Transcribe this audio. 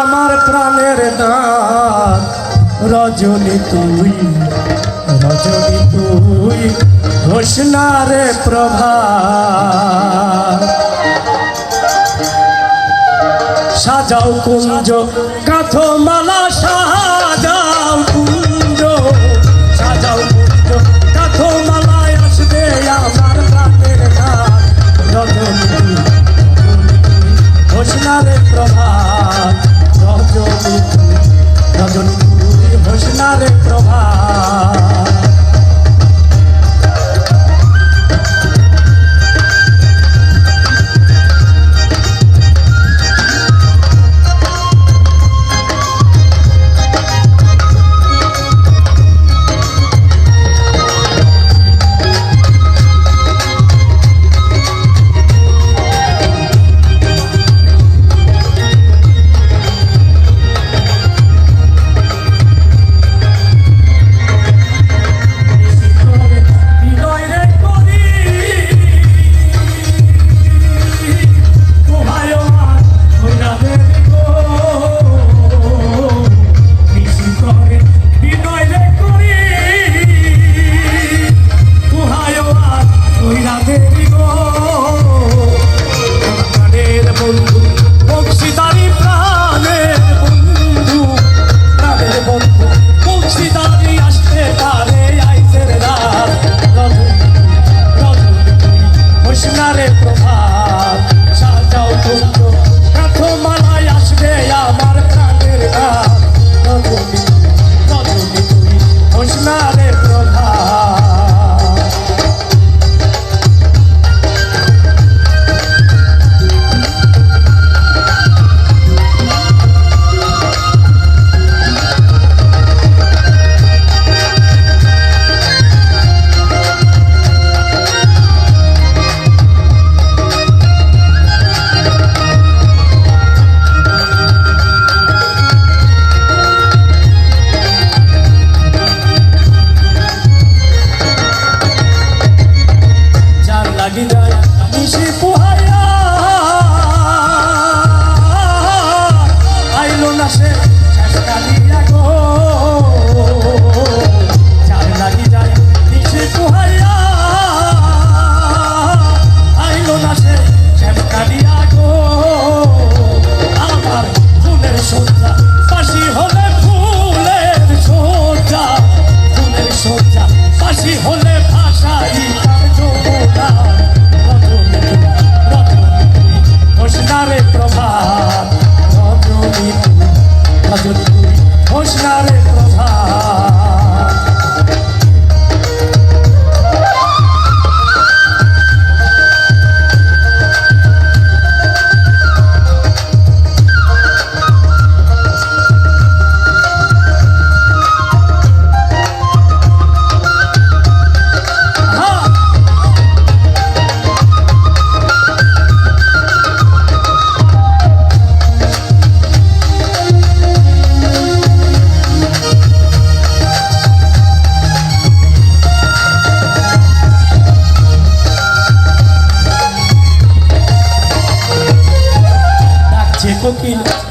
আমার প্রাণের দান। রজনী তুই রজনী তুই ঘোষণা রে প্রভা সাজাও কুঞ্জ কাথো মাল padre. খাত সাজাও তোমরা। cooking.